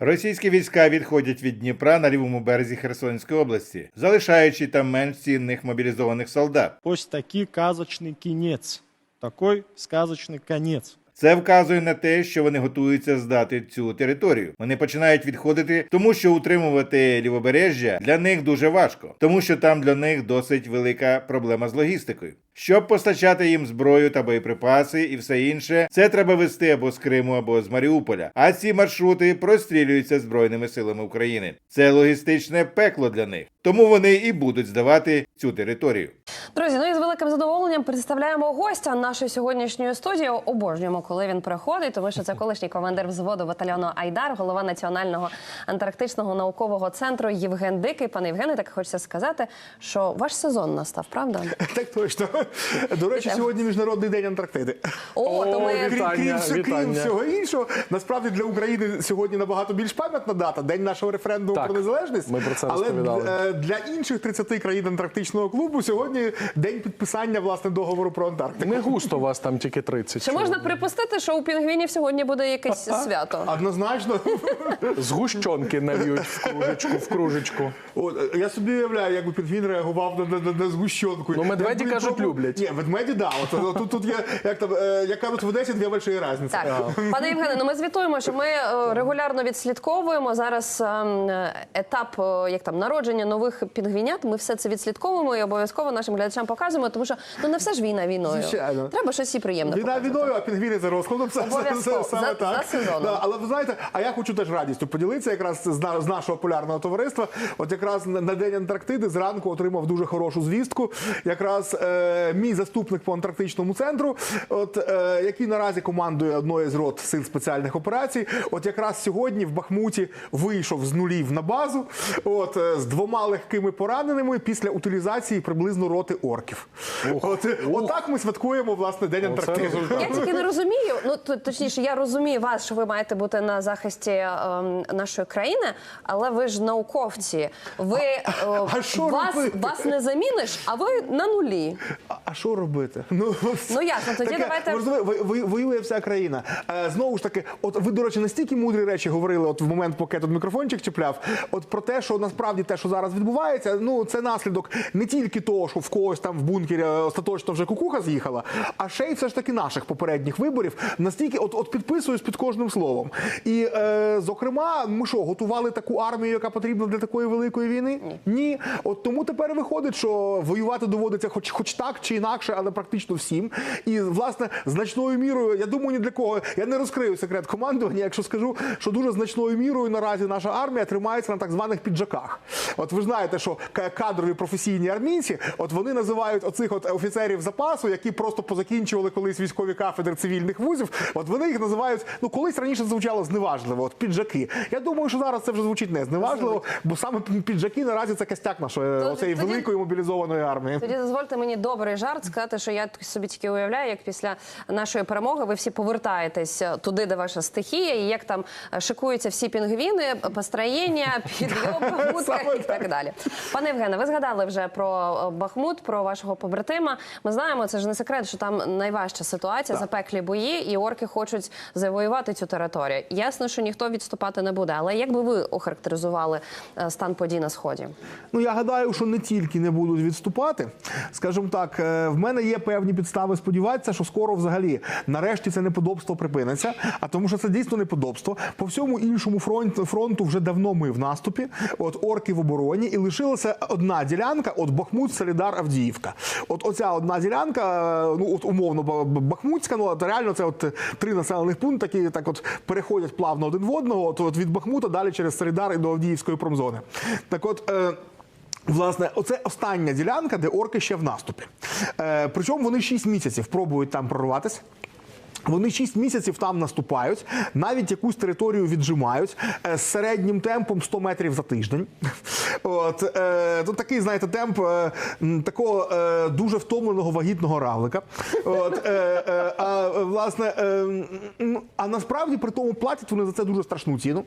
Російські війська відходять від Дніпра на лівому березі Херсонської області, залишаючи там менш цінних мобілізованих солдат. Ось такий казочний кінець. Такий сказочний конець. Це вказує на те, що вони готуються здати цю територію. Вони починають відходити, тому що утримувати лівобережжя для них дуже важко, тому що там для них досить велика проблема з логістикою. Щоб постачати їм зброю та боєприпаси і все інше, це треба вести або з Криму, або з Маріуполя. А ці маршрути прострілюються збройними силами України. Це логістичне пекло для них, тому вони і будуть здавати цю територію. Друзі, ну і з великим задоволенням представляємо гостя нашої сьогоднішньої студії. Обожнюємо, коли він приходить, тому що це колишній командир взводу батальйону Айдар, голова Національного антарктичного наукового центру Євген Дикий. Пане Євгене, так хочеться сказати, що ваш сезон настав, правда? Так точно. До речі, сьогодні Міжнародний день Антарктиди. О, то ми Крім, Вітання, крім, всього- крім всього іншого, насправді для України сьогодні набагато більш пам'ятна дата день нашого референдуму Так, про незалежність. ми про це розповідали. е, для інших 30 країн Антарктичного клубу сьогодні день підписання власне договору про Антарктику. Не густо у вас там тільки 30. чи можна припустити, що у пінгвінів сьогодні буде якесь свято? Однозначно, Згущенки нав'ють в кружечку, в кружечку. От, я собі уявляю, як би пінгвін реагував на, на, на, на згущенку. Ну, медведі, Якби кажуть, пробував- люблять. Ні, ведмеді, да. От, от, тут, тут є, як там, е, як кажуть, в Одесі дві великі різниці. Так, пане Євгене, ну ми звітуємо, що ми е, регулярно відслідковуємо зараз ем, е, етап е, як там народження нових пінгвінят. Ми все це відслідковуємо і обов'язково нашим глядачам показуємо, тому що ну не все ж війна війною. Звичайно. Треба щось і приємне. Війна війною, а пінгвіни за розкладом. Це, це, Обов'язково. саме За- так. за сезоном. Да, але ви знаєте, а я хочу теж радістю поділитися якраз з, з нашого полярного товариства. От якраз на, день Антарктиди зранку отримав дуже хорошу звістку. Якраз е, мій заступник по антарктичному центру, от е, який наразі командує одною з рот сил спеціальних операцій. От якраз сьогодні в Бахмуті вийшов з нулів на базу. От е, з двома легкими пораненими після утилізації приблизно роти орків. От, отак ми святкуємо власне день Антарктиди. Я тільки не розумію. Ну точніше, я розумію вас, що ви маєте бути на захисті ем, нашої країни, але ви ж науковці. Ви е, а що вас, вас не заміниш, а ви на нулі. А- що робити? Ну, Ну, ясно, тоді давайте- ви- ви- воює вся країна. Е, знову ж таки, от ви, до речі, настільки мудрі речі говорили, от в момент, поки я тут мікрофончик чіпляв, от про те, що насправді те, що зараз відбувається, ну це наслідок не тільки того, що в когось там в бункері е, остаточно вже кукуха з'їхала, а ще й все ж таки наших попередніх виборів. Настільки, от, от підписуюсь під кожним словом. І, е, зокрема, ми що, готували таку армію, яка потрібна для такої великої війни? Ні. От тому тепер виходить, що воювати доводиться хоч, хоч так чи інакше, але практично всім. І власне значною мірою, я думаю, ні для кого я не розкрию секрет командування, якщо скажу, що дуже значною мірою наразі наша армія тримається на так званих піджаках. От ви знаєте, що кадрові професійні армійці, от вони називають оцих от офіцерів запасу, які просто позакінчували колись військові кафедри цивільних вузів. От вони їх називають, ну колись раніше звучало зневажливо, от піджаки. Я думаю, що зараз це вже звучить не зневажливо, бо саме піджаки наразі це костяк нашої То- оцеї тоді- великої мобілізованої армії. Тоді дозвольте мені добрий жарт сказати, що я собі тільки уявляю, як після нашої перемоги ви всі повертаєтесь туди, де ваша стихія, і як там е, шикуються всі пінгвіни, построєння, підйом, Саме і так далі. Пане Євгене, ви згадали вже про е, Бахмут, про вашого побратима. Ми знаємо, це ж не секрет, що там найважча ситуація, запеклі бої, і орки хочуть завоювати цю територію. Ясно, що ніхто відступати не буде. Але як би ви охарактеризували е, стан подій на сході? Ну я гадаю, що не тільки не будуть відступати. Скажімо так, е, в мене є певні підстави сподіватися, що скоро взагалі нарешті це неподобство припиниться. А тому, що це дійсно неподобство. По всьому іншому фронту фронту вже давно ми в наступі. От орки в обороні, і лишилася одна ділянка: от Бахмут, Солідар, Авдіївка. От оця одна ділянка, е, ну от умовно Ба- Ба- Бахмутська, ну от реально це от три населених пункти, які так от переходять плавно один в одного. От, от від Бахмута далі через Середар і до Авдіївської промзони. Так от. Е, Власне, оце остання ділянка, де орки ще в наступі. Е, причому вони 6 місяців пробують там прорватися. Вони 6 місяців там наступають, навіть якусь територію віджимають е, з середнім темпом 100 метрів за тиждень. От, е, тут такий, знаєте, темп е, такого е, дуже втомленого вагітного равлика. От, е, е, а, власне, е, а насправді при тому платять вони за це дуже страшну ціну.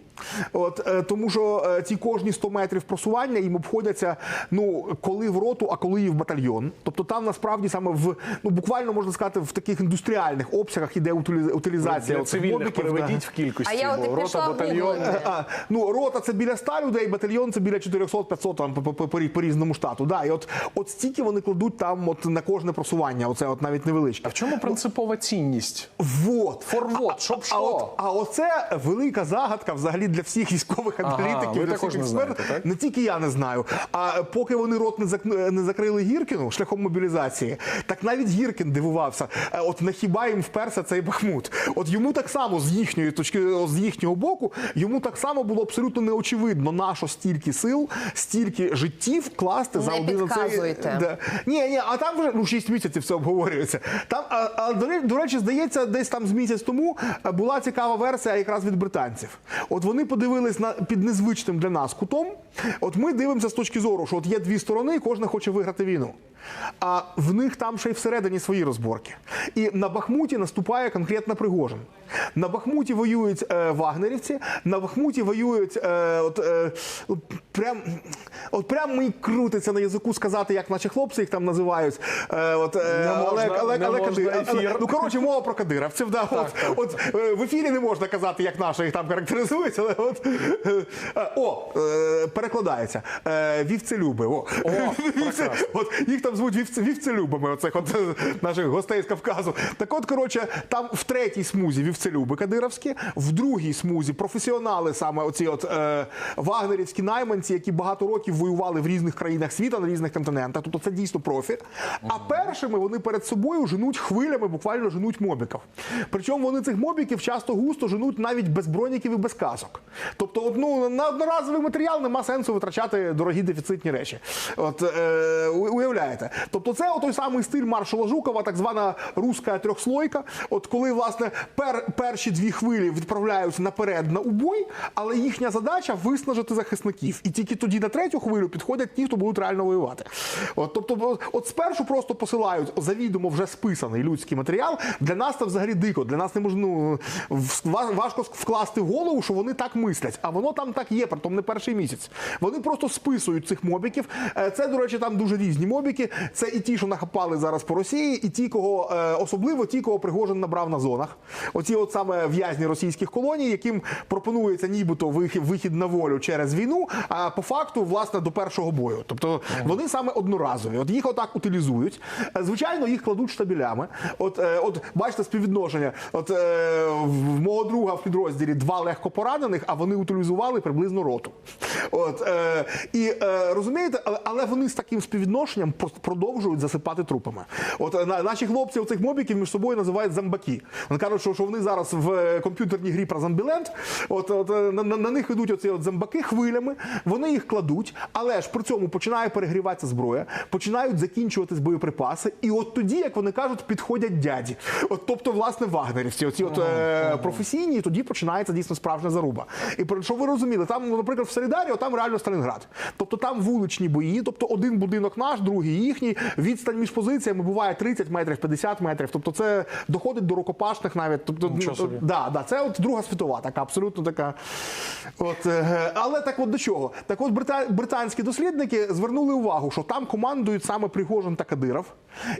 От, е, тому що е, ці кожні 100 метрів просування їм обходяться ну, коли в роту, а коли і в батальйон. Тобто там насправді саме в ну буквально можна сказати в таких індустріальних обсягах іде утилізація Для цивільних мобіків, да. переведіть в кількості. А я от рота, батальйон. А, ну, рота це біля 100 людей, батальйон це біля 400-500 там по, по, по, по різному штату. Да, і от, от стільки вони кладуть там от на кожне просування, оце от навіть невеличке. А в чому принципова цінність? Вот. Форвот, А- щоб а, що? а, от, а оце велика загадка взагалі для всіх військових Ага, аналітиків, ви для також всіх не експертів. знаєте, так? Не тільки я не знаю. А поки вони рот не, зак- не закрили Гіркіну шляхом мобілізації, так навіть Гіркін дивувався. Е, От на хіба їм вперся цей Бахмут? От йому так само з їхньої точки, з їхнього боку, йому так само було абсолютно неочевидно, на що стільки сил, стільки життів класти за Не один оцей. підказуйте. Да. Ні, ні, а там вже ну 6 місяців все обговорюється. Там, а, а до речі, здається, десь там з місяць тому е, була цікава версія якраз від британців. От вони подивились на під незвичним для нас кутом. От ми дивимося з точки зору, що от є дві сторони, і кожна хоче виграти війну. А в них там ще й всередині свої розборки. І на Бахмуті наступає конкретно Пригожин. На Бахмуті воюють е, вагнерівці, на Бахмуті воюють е, от, е, от прям, от прям мені крутиться на язику сказати, як наші хлопці їх там називають. Е, от, е, Не можна, Олег, Олег, не Олег можна Кадир- ефір. Ну коротше, мова про кадировців. Да, от, от е, в ефірі не можна казати, як наші їх там характеризують, але от е, о, перекладається. Вівцелюби. О. прекрасно. От їх там звуть вівце, вівцелюбами, оцих от наших гостей з Кавказу. Так от, коротше, там в третій смузі вівцелюби кадировські, в другій смузі професіонали саме оці от е, вагнерівські найманці, які багато років воювали в різних країнах світу, на різних континентах. Тобто це дійсно профі. А першими вони перед собою женуть хвилями, буквально женуть мобіків. Причому вони цих мобіків часто густо женуть навіть без броніків і без касок. Тобто, от, ну, на одноразовий матеріал нема сенсу витрачати дорогі дефіцитні речі. От е, у- уявляєте. Тобто, це той самий стиль маршала Жукова, так звана руська трьохслойка. От коли власне пер, перші дві хвилі відправляються наперед на убой, але їхня задача виснажити захисників. І тільки тоді на третю хвилю підходять ті, хто будуть реально воювати. От, тобто, от, от спершу просто посилають завідомо вже списаний людський матеріал. Для нас це взагалі дико. Для нас не можна ну, важко вкласти в голову, що вони так мислять. А воно там так є, притом не перший місяць. Вони просто списують цих мобіків. Е, Це, до речі, там дуже різні мобіки. Це і ті, що нахапали зараз по Росії, і ті, кого е, особливо ті, кого Пригожин набрав на зонах. Оці, от саме в'язні російських колоній, яким пропонується нібито вихід, на волю через війну, а по факту, власне, до першого бою. Тобто вони саме одноразові. От їх отак утилізують. Е, Звичайно, їх кладуть штабелями. От, е, от бачите, співвідношення. От в мого друга в підрозділі два легко поранених, а вони утилізували приблизно роту. От е, і е, розумієте, але, але вони з таким співвідношенням продовжують засипати трупами. От е, на, наші хлопці оцих мобіків між собою називають зомбаки. Вони кажуть, що, що вони зараз в е, комп'ютерній грі про зомбіленд. От, от е, на, на, на них йдуть оці от зомбаки хвилями, вони їх кладуть, але ж при цьому починає перегріватися зброя, починають закінчуватись боєприпаси, і от тоді, як вони кажуть, підходять дяді. От, тобто, власне, вагнерівці, оці от е, професійні, і тоді починається дійсно справжня заруба. І про що ви розуміли, там, наприклад, в Солідарі, там реально Сталінград. Тобто там вуличні бої, тобто один будинок наш, другий їхній. Відстань між позиціями буває 30 метрів, 50 метрів. Тобто це доходить до рукопашних навіть. Тобто, ну. Да, да, це от Друга світова, така абсолютно така. От, е, але так от до чого? Так от брита- британські дослідники звернули увагу, що там командують саме Пригожин та Кадиров.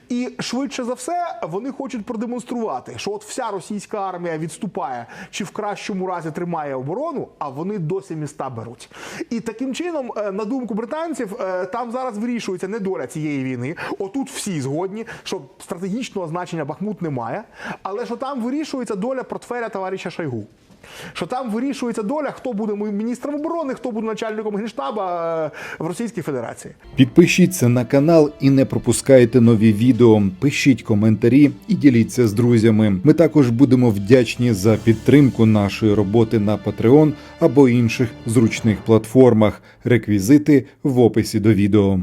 І швидше за все вони хочуть продемонструвати, що от вся російська армія відступає чи в кращому разі тримає оборону, а вони досі міста беруть. І таким чином, е, на думку британців, е, там зараз вирішується не доля цієї війни. Отут всі згодні, що стратегічного значення Бахмут немає, але що там вирішується доля портфеля товариша Шойгу. Що там вирішується доля, хто буде міністром оборони, хто буде начальником генштаба е, в Російській Федерації. Підпишіться на канал і не пропускайте нові відео. Пишіть коментарі і діліться з друзями. Ми також будемо вдячні за підтримку нашої роботи на Patreon або інших зручних платформах. Реквізити в описі до відео.